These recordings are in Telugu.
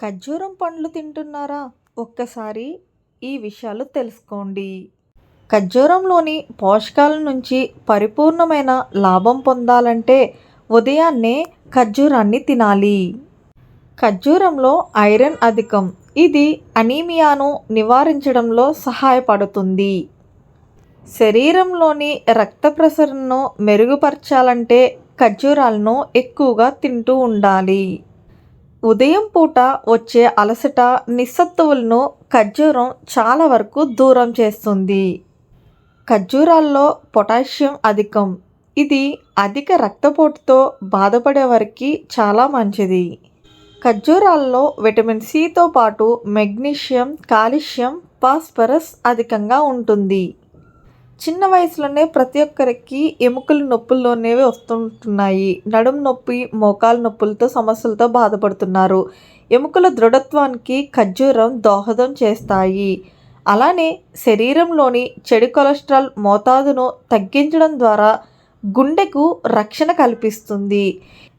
ఖర్జూరం పండ్లు తింటున్నారా? ఒక్కసారి ఈ విషయాలు తెలుసుకోండి. ఖర్జూరంలోని పోషకాల నుంచి పరిపూర్ణమైన లాభం పొందాలంటే ఉదయాన్నే ఖర్జూరాన్ని తినాలి. ఖర్జూరంలో ఐరన్ అధికం. ఇది అనీమియాను నివారించడంలో సహాయపడుతుంది. శరీరంలోని రక్త ప్రసరణను మెరుగుపరచాలంటే ఖర్జూరాలను ఎక్కువగా తింటూ ఉండాలి. ఉదయం పూట వచ్చే అలసట నిస్సత్తువులను ఖర్జూరం చాలా వరకు దూరం చేస్తుంది. ఖర్జూరాల్లో పొటాషియం అధికం. ఇది అధిక రక్తపోటుతో బాధపడే వారికి చాలా మంచిది. ఖర్జూరాల్లో విటమిన్ సితో పాటు మెగ్నీషియం కాల్షియం ఫాస్ఫరస్ అధికంగా ఉంటుంది. చిన్న వయసులోనే ప్రతి ఒక్కరికి ఎముకలు నొప్పుల్లోనేవి వస్తుంటున్నాయి. నడుము నొప్పి మోకాలు నొప్పులతో సమస్యలతో బాధపడుతున్నారు. ఎముకల దృఢత్వానికి ఖర్జూరం దోహదం చేస్తాయి. అలానే శరీరంలోని చెడు కొలెస్ట్రాల్ మోతాదును తగ్గించడం ద్వారా గుండెకు రక్షణ కల్పిస్తుంది.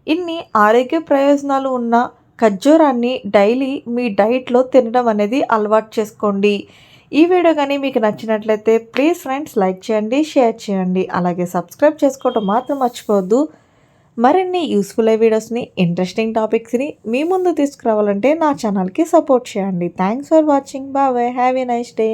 ఇన్ని ఆరోగ్య ప్రయోజనాలు ఉన్న ఖర్జూరాన్ని డైలీ మీ డైట్లో తినడం అనేది అలవాటు చేసుకోండి. ఈ వీడియో కానీ మీకు నచ్చినట్లయితే ప్లీజ్ ఫ్రెండ్స్ లైక్ చేయండి షేర్ చేయండి. అలాగే సబ్స్క్రైబ్ చేసుకోవటం మాత్రం మర్చిపోవద్దు. మరిన్ని యూస్ఫుల్ వీడియోస్ని ఇంట్రెస్టింగ్ టాపిక్స్ని మీ ముందు తీసుకురావాలంటే నా ఛానల్కి సపోర్ట్ చేయండి. Thanks for watching bye have a nice day